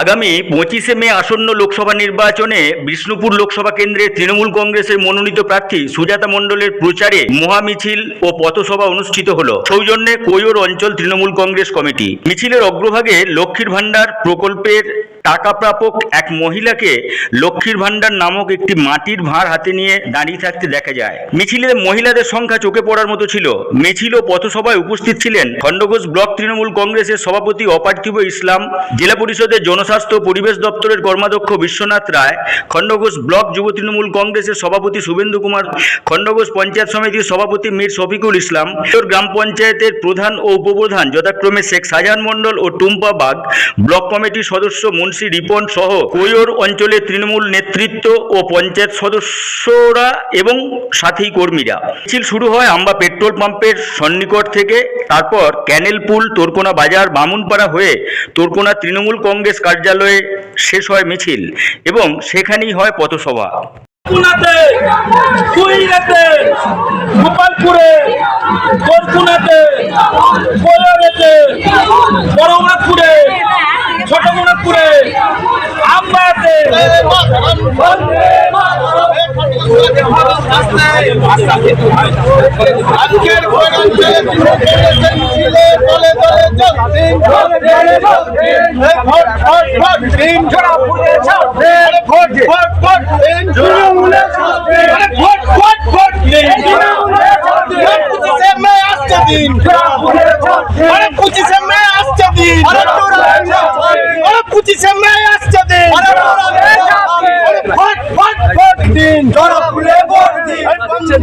আগামী পঁচিশে মে আসন্ন লোকসভা নির্বাচনে বিষ্ণুপুর লোকসভা কেন্দ্রে তৃণমূল কংগ্রেসের মনোনীত প্রার্থী সুজাতা মণ্ডলের প্রচারে মহামিছিল ও পথসভা অনুষ্ঠিত হল। সৌজন্যে কৈর অঞ্চল তৃণমূল কংগ্রেস কমিটি। মিছিলের অগ্রভাগে লক্ষ্মীর ভাণ্ডার প্রকল্পের টাকা প্রাপক এক মহিলাকে লক্ষ্মীর ভাণ্ডার নামক একটি মাটির ভাঁড় হাতে নিয়ে দাঁড়িয়ে থাকতে দেখা যায়। মিছিলে মহিলাদের সংখ্যা চোখে পড়ার মতো ছিল। মিছিল ও পথসভায় উপস্থিত ছিলেন খণ্ডঘোষ ব্লক তৃণমূল কংগ্রেসের সভাপতি অপার্থিব ইসলাম, জেলা পরিষদের জনস্বাস্থ্য পরিবেশ দপ্তরের কর্মাধ্যক্ষ বিশ্বনাথ রায়, খণ্ডঘোষ ব্লক যুব তৃণমূল কংগ্রেসের সভাপতি শুভেন্দু কুমার, খণ্ডঘোষ পঞ্চায়েত সমিতির সভাপতি মীর শফিকুল ইসলাম গ্রাম পঞ্চায়েতের প্রধান ও উপপ্রধান যথাক্রমে শেখ শাহজাহান মণ্ডল ও টুম্পা বাগ, ব্লক কমিটির সদস্য মুন্সি রিপন সহ কৈর অঞ্চলে তৃণমূল নেতৃত্ব ও পঞ্চায়েত সদস্যরা এবং সাথী কর্মীরা। মিছিল শুরু হয় আম্বা পেট্রোল পাম্পের সন্নিকট থেকে। তারপর ক্যানেল পুল, তোরকোনা বাজার, বামুনপাড়া হয়ে তোরকোনা তৃণমূল কংগ্রেস কার্যালয়ে শেষ হয় মিছিল এবং সেখানেই হয় পথসভা। গোপালপুরে কোরকুনাতে বড়মনাথপুরে ছোটমনাথপুরে আমবাতে দিন। এই ভোট ভোট ভোট দিন আরে ভোট ভোট ভোট দিন আরে ভোট ভোট ভোট দিন আরে পঁচিশে মে আসছে দিন আরে পঁচিশে মে আসছে দিন আরে পঁচিশে মে আসছে দিন আরে ভোট ভোট ভোট দিন জোড়া ফুলে ভোট দিন বন্দে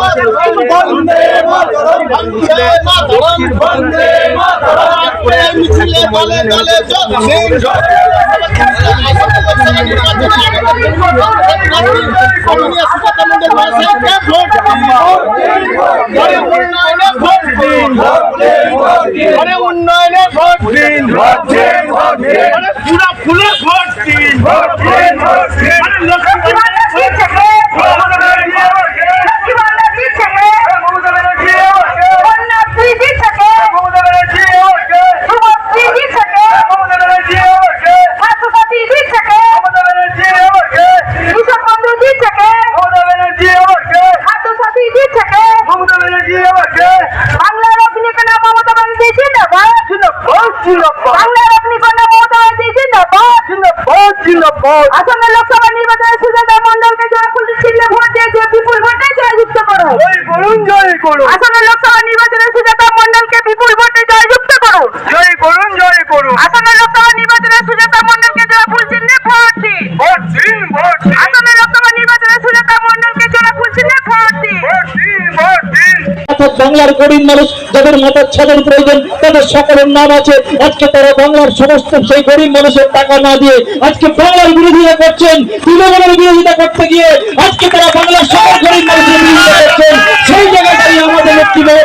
মাতরম বন্দে মাতরম বন্দে মাতরম মিছিলে দলে দলে যোগ দিন উন্নয়নে ভোট দিন পুরা ফুলে ভোট দিন বাংলার আসন্ন লোকসভা নির্বাচনে সুজাতা মন্ডলকে জোড়া ফুল চিহ্নে ভোট দিয়ে যে বিপুল ভোটে জয়যুক্ত করো। করুন জয় করুন। আসন্ন লোকসভা নির্বাচনে সুজাতা মন্ডলকে বিপুল ভোটে জয়যুক্ত করো। জয় করুন জয় করুন। আসন্ন লোকসভা নির্বাচনে সুজাতা মন্ডলকে জোড়া ফুল চিহ্নে ভোট দিন। ভোট দিন ভোট দিন। বাংলার গরিব মানুষ যাদের মাথার ছাদের প্রয়োজন, তাদের সকলের নাম আছে। আজকে তারা বাংলার সমস্ত সেই গরিব মানুষের টাকা না দিয়ে আজকে বাংলার বিরোধিতা করছেন, তৃণমূলের বিরোধিতা করতে গিয়ে আজকে তারা বাংলার সকল গরিব মানুষের বিরোধিতা করছেন। সেই জায়গাটাই আমাদের একটি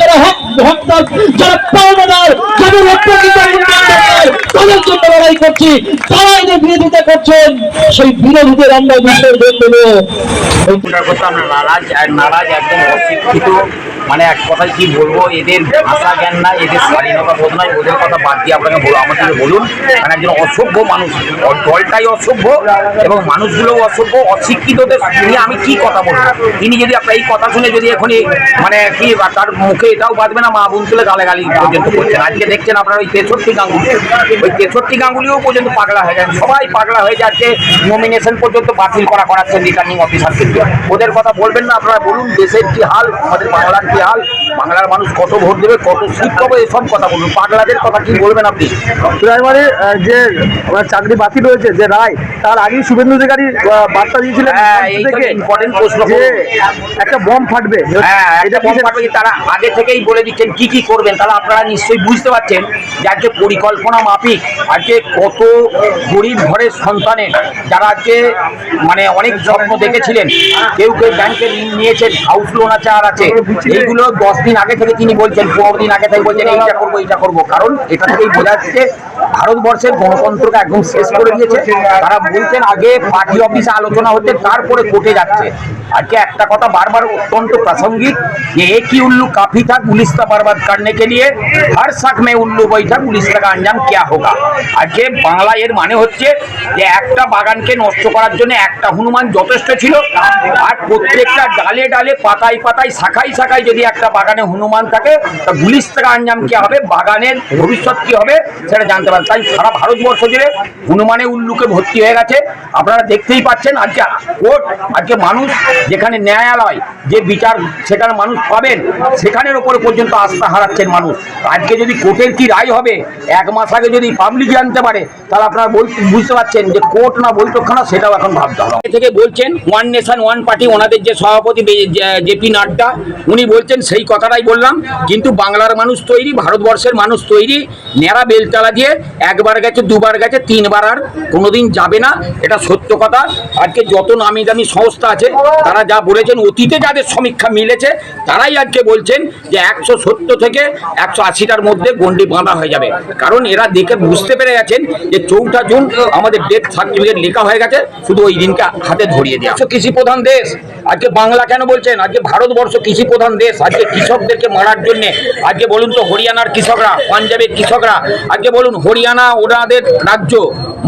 যারা হক, হকদার, যারা পাওনাদার, যাদের তাদের জন্য লড়াই করছি তারা এদের বিরোধিতা করছেন, সেই আমরা বিসর্জন দেবো নারাজ একদম মানে এক কথায় কি বলব, এদের ভাষা জ্ঞান নাই এদের স্বাধীনতা বোধ নাই ওদের কথা বাদ দিয়ে আপনাকে বলো আমাদের বলুন মানে একজন অসভ্য মানুষ দলটাই অসভ্য এবং মানুষগুলোও অসভ্য, অশিক্ষিতদের নিয়ে আমি কি কথা বলব? তিনি যদি আপনার এই কথা শুনে যদি এখনই মানে কি, তার মুখে এটাও বাঁধবে না, মা বোন তুলে গালে গালি পর্যন্ত করছেন আজকে দেখছেন আপনার ওই তেষট্টি গাঙ্গুলি, ওই তেষট্টি গাঙ্গুলিও পর্যন্ত পাগলা হয়ে যান সবাই পাগলা হয়ে যাচ্ছে নমিনেশন পর্যন্ত বাতিল করা করাচ্ছেন রিটার্নিং অফিসারদেরকে ওদের কথা বলবেন না, আপনারা বলুন, দেশের কি হাল, আমাদের বাংলার কি হাল বাংলার মানুষ কত ভোট দেবে কত সিট পাবে এসব কথা বলুন। পাগলাদের কথা কি বলবেন আপনি? মানে যে চাকরি বাতিল হয়েছে যে রায় তার আগেই শুভেন্দু অধিকারী বার্তা দিয়েছিলেন হ্যাঁ, important প্রশ্ন যে একটা বম ফাটবে। হ্যাঁ তারা আগে থেকেই বলে দিচ্ছেন কি কি করবেন তাহলে আপনারা নিশ্চয়ই বুঝতে পারছেন যে আজকে পরিকল্পনা মাফিক আজকে কত গরিব ঘরের সন্তানের যারা আজকে মানে অনেক স্বপ্ন দেখেছিলেন। কেউ কেউ ব্যাংকে ঋণ নিয়েছেন হাউস লোন আছে আর আছে। এইগুলো দশ দিন আগে থেকে তিনি বলছেন পনেরো দিন আগে থেকে বলছেন এইটা করবো এইটা করবো কারণ এটা থেকেই বোঝা যাচ্ছে ভারতবর্ষের গণতন্ত্রকে একদম শেষ করে দিয়েছে তারা বলছেন আগে পার্টি অফিসে আলোচনা হচ্ছে তারপরে কোর্টে যাচ্ছে আজকে একটা কথা বারবার অত্যন্ত প্রাসঙ্গিক যে एक ही उल्लू काफी था गुलिस्ता बर्बाद करने के लिए हर शक में उल्लू बैठा गुलिस्ता का अंजाम क्या होगा আজকে বাংলা এর মানে হচ্ছে যে একটা বাগানকে নষ্ট করার জন্য একটা হনুমান যথেষ্ট ছিল আর প্রত্যেকটা ডালে ডালে পাতায় পাতায় শাখায় শাখায় যদি যদি একটা বাগানে হনুমান থাকে, তা গুলিস্তার আঞ্জাম কি হবে? বাগানের ভবিষ্যৎ কি হবে সেটা জানতে পারেন তাই সারা ভারতবর্ষ জুড়ে হনুমানের উল্লুকে ভর্তি হয়ে গেছে। আপনারা দেখতেই পাচ্ছেন আজকে কোর্ট, আজকে মানুষ যেখানে ন্যায়ালয় যে বিচার সেখানে মানুষ পাবেন, সেখানের ওপরে পর্যন্ত আস্থা হারাচ্ছেন মানুষ। আজকে যদি কোর্টের কি রায় হবে, এক মাস আগে যদি পাবলিক জানতে পারে, তাহলে আপনারা বল বুঝতে পারছেন যে কোর্ট না বৈঠকখানা সেটাও এখন ভাবতে হবে। থেকে বলছেন ওয়ান নেশন ওয়ান পার্টি ওনাদের যে সভাপতি জেপি নাড্ডা, উনি বলছেন সেই কথাটাই বললাম। কিন্তু বাংলার মানুষ তৈরি ভারতবর্ষের মানুষ তৈরি ন্যাড়া বেলতলা দিয়ে একবার গেছে দুবার গেছে তিনবার আর কোনোদিন যাবে না। এটা সত্য কথা। আজকে যত নামি দামি সংস্থা আছে তারা যা বলেছেন অতীতে যাদের সমীক্ষা মিলেছে তারাই আজকে বলছেন যে একশো সত্তর থেকে একশো আশিটার মধ্যে গন্ডি বাঁধা হয়ে যাবে। কারণ এরা দেখে বুঝতে পেরে গেছেন যে চৌঠা জুন আমাদের ডেথ সার্টিফিকেট লেখা হয়ে গেছে শুধু ওই দিনকে হাতে ধরিয়ে দেওয়া। কৃষি প্রধান দেশ। আজকে বাংলা কেন বলছেন? আজকে ভারতবর্ষ কৃষি প্রধান দেশ। আজকে কৃষকদেরকে মারার জন্য, আজকে বলুন তো হরিয়ানার কৃষকরা, পাঞ্জাবের কৃষকরা, আজকে বলুন হরিয়ানা ওনাদের রাজ্য।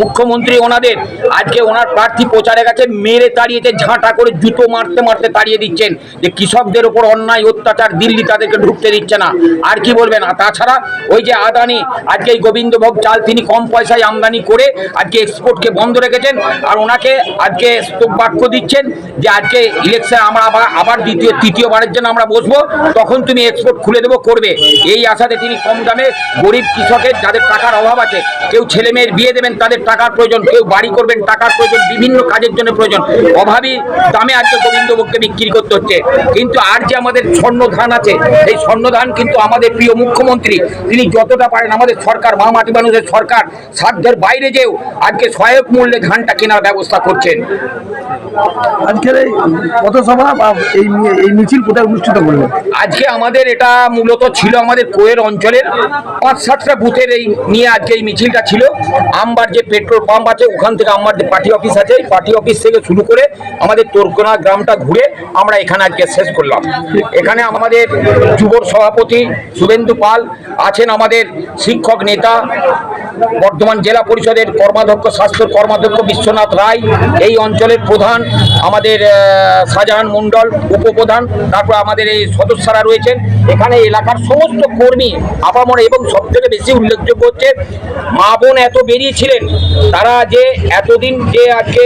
মুখ্যমন্ত্রী ওনাদের। আজকে ওনার প্রার্থী প্রচারে গেছে মেরে তাড়িয়েছে, ঝাঁটা করে জুতো মারতে মারতে তাড়িয়ে দিচ্ছেন। যে কৃষকদের উপর অন্যায়, অত্যাচার, দিল্লি তাদেরকে ঢুকতে দিচ্ছে না। আর কি বলবেন? আর তাছাড়া ওই যে আদানি, আজকে এই গোবিন্দভোগ চাল তিনি কম পয়সায় আমদানি করে আজকে এক্সপোর্টকে বন্ধ রেখেছেন। আর ওনাকে আজকে স্তব বাক্য দিচ্ছেন যে আজকে ইলেকশন আমরা আবার আবার দ্বিতীয়, তৃতীয়বারের জন্য আমরা বসবো, তখন তুমি এক্সপোর্ট খুলে দেবো, করবে। এই আশাতে তিনি কম দামে গরিব কৃষকের যাদের টাকার অভাব আছে, কেউ ছেলে মেয়ের বিয়ে দেবেন, তাদের টাকার প্রয়োজন কেউ বাড়ি করবেন টাকার প্রয়োজন বিভিন্ন কাজের জন্য প্রয়োজন। অভাবী দামে আজকে গোবিন্দভোগকে বিক্রি করতে হচ্ছে। কিন্তু আর যে আমাদের স্বর্ণ ধান আছে এই স্বর্ণ ধান কিন্তু আমাদের প্রিয় মুখ্যমন্ত্রী তিনি যতটা পারেন আমাদের সরকার মা মাটি মানুষের সরকার সাধ্যের বাইরে যেও আজকে সহায়ক মূল্যে ধানটা কেনার ব্যবস্থা করছেন। আজকের এই পথসভা বা এই এই মিছিল কোথায় অনুষ্ঠিত করলেন আজকে আমাদের এটা মূলত ছিল আমাদের কোয়ের অঞ্চলের পাঁচ সাতটা বুথের এই নিয়ে আজকে এই মিছিলটা ছিল। আমবার যে পেট্রোল পাম্প আছে, ওখান থেকে আমার যে পার্টি অফিস আছে পার্টি অফিস থেকে শুরু করে আমাদের তোরকোনা গ্রামটা ঘুরে আমরা এখানে আজকে শেষ করলাম। এখানে আমাদের যুবর সভাপতি শুভেন্দু পাল, আছেন আমাদের শিক্ষক নেতা, বর্ধমান জেলা পরিষদের কর্মাধ্যক্ষ স্বাস্থ্য কর্মাধ্যক্ষ বিশ্বনাথ রায়, এই অঞ্চলের প্রধান আমাদের শাহজাহান মণ্ডল, উপপ্রধান, তারপর আমাদের এই সদস্যরা রয়েছেন। এখানে এলাকার সমস্ত কর্মী আপামর এবং সব থেকে বেশি উল্লেখযোগ্য হচ্ছে, মা বোন এত বেরিয়েছিলেন তারা যে এতদিন যে আজকে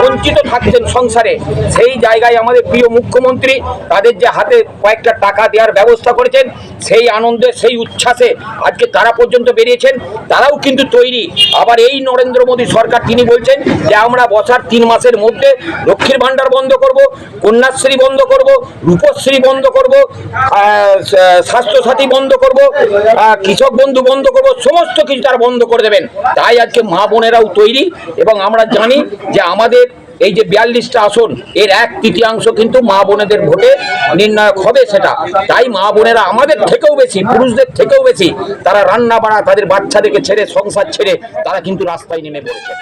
বঞ্চিত থাকতেন সংসারে, সেই জায়গায় আমাদের প্রিয় মুখ্যমন্ত্রী তাদের যে হাতে কয়েকটা টাকা দেওয়ার ব্যবস্থা করেছেন, সেই আনন্দে, সেই উচ্ছ্বাসে আজকে তারা পর্যন্ত বেরিয়েছেন। তারাও কিন্তু তৈরি। আবার এই নরেন্দ্র মোদী সরকার, তিনি বলছেন যে আমরা বছর তিন মাসের মধ্যে লক্ষ্মীর ভাণ্ডার বন্ধ করব, কন্যাশ্রী বন্ধ করব, রূপশ্রী বন্ধ করব স্বাস্থ্যসাথী বন্ধ করব কৃষক বন্ধু বন্ধ করব, সমস্ত কিছু তারা বন্ধ করে দেবেন। তাই আজকে মা বোনেরাও তৈরি এবং আমরা জানি যে আমাদের এই যে বিয়াল্লিশটা আসন, এর এক তৃতীয়াংশ কিন্তু মা বোনেদের ভোটে নির্ণায়ক হবে সেটা। তাই মা বোনেরা আমাদের থেকেও বেশি, পুরুষদের থেকেও বেশি, তারা রান্না বাড়া তাদের বাচ্চাদেরকে ছেড়ে, সংসার ছেড়ে তারা কিন্তু রাস্তায় নেমে পড়েছে।